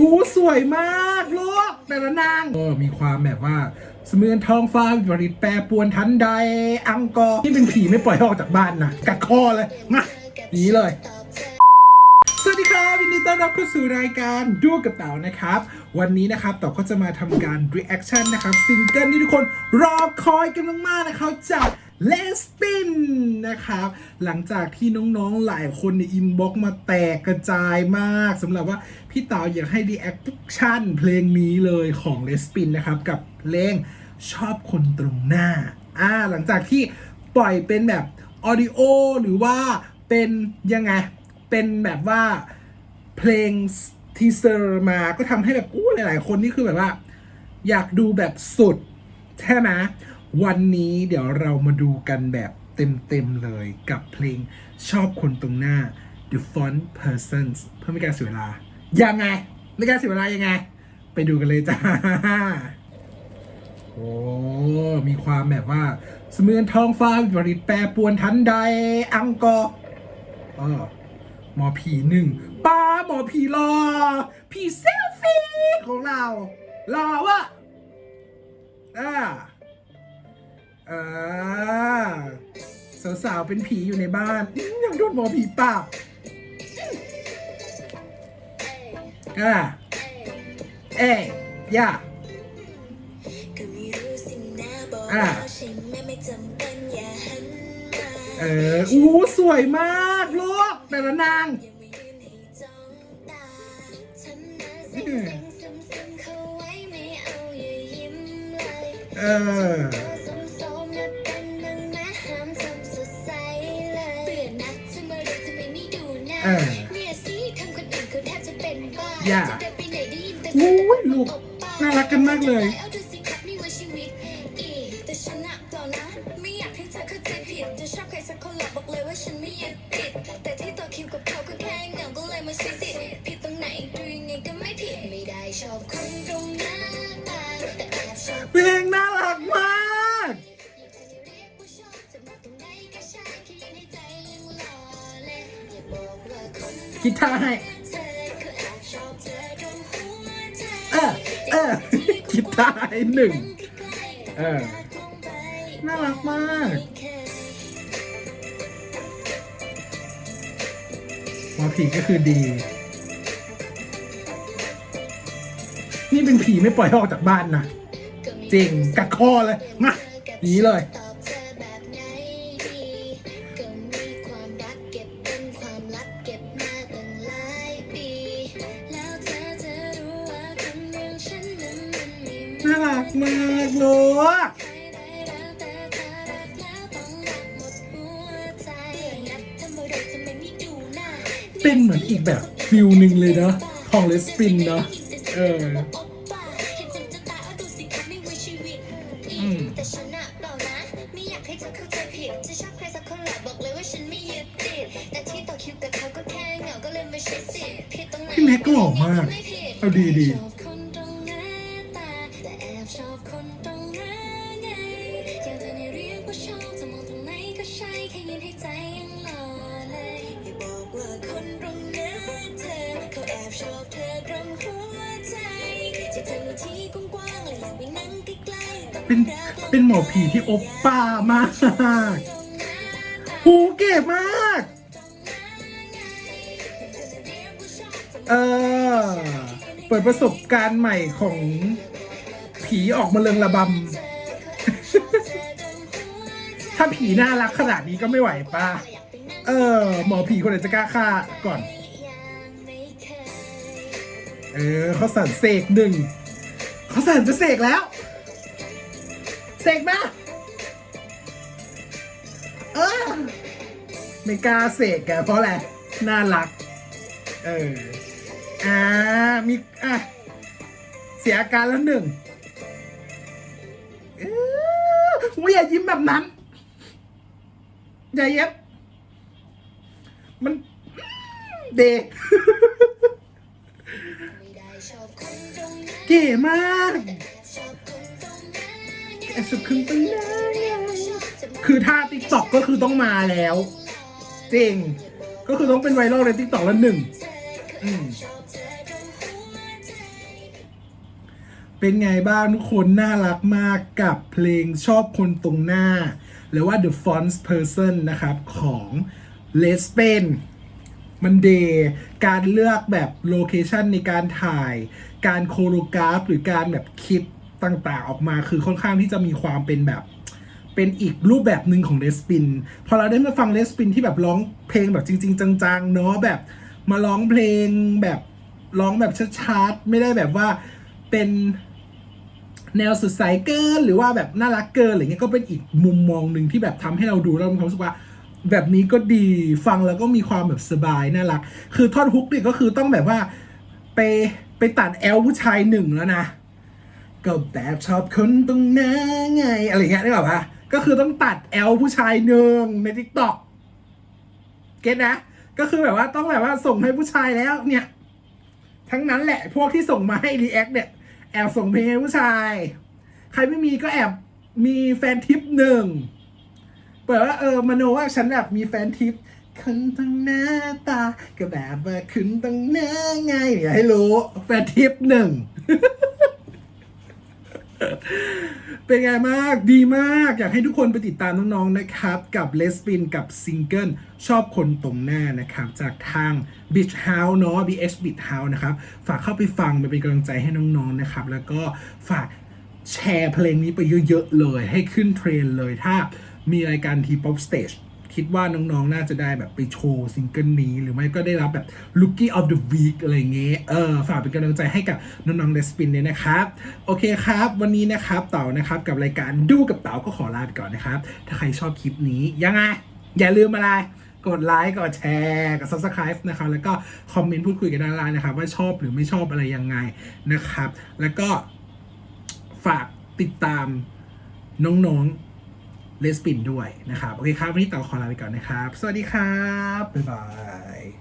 อู้สวยมากลูกแต่ละนางเออมีความแบบว่า เสมือนทองฟ้าวิปริตแปรปรวนทันใด อังกอร์ที่เป็นผีไม่ปล่อยห้ออกจากบ้านนะกัดคอเลยมาหนีเลย สวัสดีครับยินดีต้อนรับเข้าสู่รายการดูกับเต๋านะครับ วันนี้นะครับเต๋าก็จะมาทำการ reaction นะครับซิงเกิลที่ทุกคนรอคอยกันมากๆนะครับจาก เลสปินนะครับ หลังจากที่น้องๆหลายคนในอินบ็อกมาแตกกระจายมากสำหรับว่าพี่เต๋าอยากให้ reaction เพลงนี้เลยของเลสปินนะครับ กับเพลงชอบคนตรงหน้าอ่าหลังจากที่ปล่อยเป็นแบบออดิโอหรือว่าเป็นยังไง เป็นแบบว่าเพลงทีเซอร์มาก็ทำให้แบบอู้หลายๆ คนนี่คือแบบว่า อยากดูแบบสุด ใช่ไหม วันนี้เดี๋ยวเรามาดูกันแบบเต็มๆเลยกับเพลงชอบคนตรงหน้า The Font Persons เพื่อไม่การเสียเวลา ยังไง ไม่การเสียเวลายังไง ไปดูกันเลยจ้า โอ้ มีความแบบว่า เสมือนทองฟ้าวิปริตแปรปวนทันใด อังกอร์เออหมอผีหนึ่งป้าหมอผีรอ ผีเซลฟี่ของเรารอวะอ่า อ่าสาวๆเป็นผีอยู่ในบ้านอื้ออยากโดนหมอผีปราบอ่าเอ้ยย่าอะเอออู้สวยมากลูกแต่ละนางเออเอ ย่าอู้ยลูกน่ารักกันมากเลยแต่ฉันอะเปล่านะไม่อยากให้เธอเข้าใจผิดจะชอบใครสักคนหรอกบอกเลยว่าฉันไม่ยึดติดแต่ที่ต่อคิวกับเขาก็แค่เหงาก็เลยมาใช้สิทธิ์ผิดตรงไหนดูยังไงก็ไม่ผิดไม่ได้ชอบคนตรงหน้าตาแต่แอบชอบเพลงน่ารักมากอย่าเธอจะเรียกว่าชอบจะบอกตรงไหนก็ใช่แค่ยังให้ เออคิดท่าให้หนึ่งเออน่ารักมากหมอผีก็คือดี นี่เป็นผีไม่ปล่อยออกจากบ้านนะจริงกัดคอเลยมาหนีเลย หมดหัวใจนับทำอะไรทำไมไม่ดูหน้าเป็นเหมือนอีกแบบฟิลหนึ่งเลยเนาะของเลสปินเนาะเออเห็นคนจะตายเอาดูสิ เป็นเป็นหมอผีที่โอปป้ามากโหเก๋มาก เออ เปิดประสบการณ์ใหม่ของผีออกมาเริงระบำ ถ้าผีน่ารักขนาดนี้ก็ไม่ไหวป้า เออ หมอผีคนไหนจะกล้าฆ่าก่อน เออเขาสั่นเสกหนึ่งเขาสั่นจะเสกแล้ว เสกมา เออไม่กล้าเสกแกเพราะอะไร น่ารัก เออ อ่า มี อะ เสียอาการแล้วหนึ่งเอออุ๊ยอย่ายิ้มแบบนั้น อย่าเย็บ มันเด็กเก๋มากแอบ สุดขึ้นตั้งนานคือท่าติ๊กต็อกก็คือต้องมาแล้วจริงก็คือต้องเป็นไวรัลในติ๊กต็อกละหนึ่งเป็นไงบ้างทุกคนน่ารักมากกับเพลงชอบคนตรงหน้า หรือว่า The Font Person นะครับของ Les Pen มันเดย์การเลือกแบบโลเคชันในการถ่าย การโคโรกราฟหรือการแบบคิด ต่างๆ ออกมาคือค่อนข้างที่จะมีความเป็นแบบ เป็นอีกรูปแบบหนึ่งของเลสปิน พอเราได้มาฟังเลสปินที่แบบร้องเพลงแบบจริง ๆ จังๆเนาะแบบมาร้องเพลงแบบร้องแบบชัดๆไม่ได้แบบว่าเป็นแนวสุดใสเกินหรือว่าแบบน่ารักเกินอะไรเงี้ยก็เป็นอีกมุมมองหนึ่งที่แบบทำให้เราดูแล้วมีความรู้สึกว่า แบบนี้ก็ดีฟังแล้วก็มีความแบบสบายน่ารัก คือท่อนฮุกเนี่ยก็คือต้องแบบว่าไปไปตัดแอลผู้ชายหนึ่งแล้วนะ ก็แบบชอบคนตรงหน้าไง อะไรเงี้ยได้แบบว่าก็คือต้องตัดแอลผู้ชายหนึ่งในทิกตอกเก็ตนะ ก็คือแบบว่าต้องแบบว่าส่งให้ผู้ชายแล้วเนี่ย ทั้งนั้นแหละพวกที่ส่งมาให้รีแอคเนี่ยแอบส่งเพลงให้ผู้ชาย ใครไม่มีก็แอบมีแฟนทิปหนึ่งเปิดว่าเออมโนว่าฉันแบบมีแฟนทิปคุณต้องหน้าตาก็แบบว่าคุณต้องหน้าไงอย่าให้รู้แฟนทิปหนึ่ง เป็นไงมากดีมากอยากให้ทุกคนไปติดตามน้องๆนะครับ กับเลสปินกับซิงเกิลชอบคนตรงหน้านะครับ จากทาง Beach House เนาะ BH Beach House นะครับ ฝากเข้าไปฟังไปเป็นกำลังใจให้น้องๆนะครับ แล้วก็ฝากแชร์เพลงนี้ไปเยอะๆเลย ให้ขึ้นเทรนเลยถ้ามีรายการทีป๊อปสเตจ คิดว่าน้องๆ น่าจะได้แบบไปโชว์ซิงเกิลนี้ หรือไม่ก็ได้รับแบบ Rookie of the Week อะไรเงี้ย เออ ฝากเป็นกำลังใจให้กับน้องๆเดสปินเนี่ยนะครับ โอเคครับ วันนี้นะครับเต๋านะครับกับรายการดูกับเต๋าก็ขอลาไปก่อนนะครับ ถ้าใครชอบคลิปนี้ยังไง อย่าลืมอะไรกดไลค์กดแชร์กด subscribe นะครับแล้วก็คอมเมนต์พูดคุยกันด้านล่างนะครับ ว่าชอบหรือไม่ชอบอะไรยังไงนะครับ แล้วก็ฝากติดตามน้องๆ เลสปินด้วยนะครับ โอเคครับ วันนี้ต่อขอลาไปก่อนนะครับ สวัสดีครับ บ๊ายบาย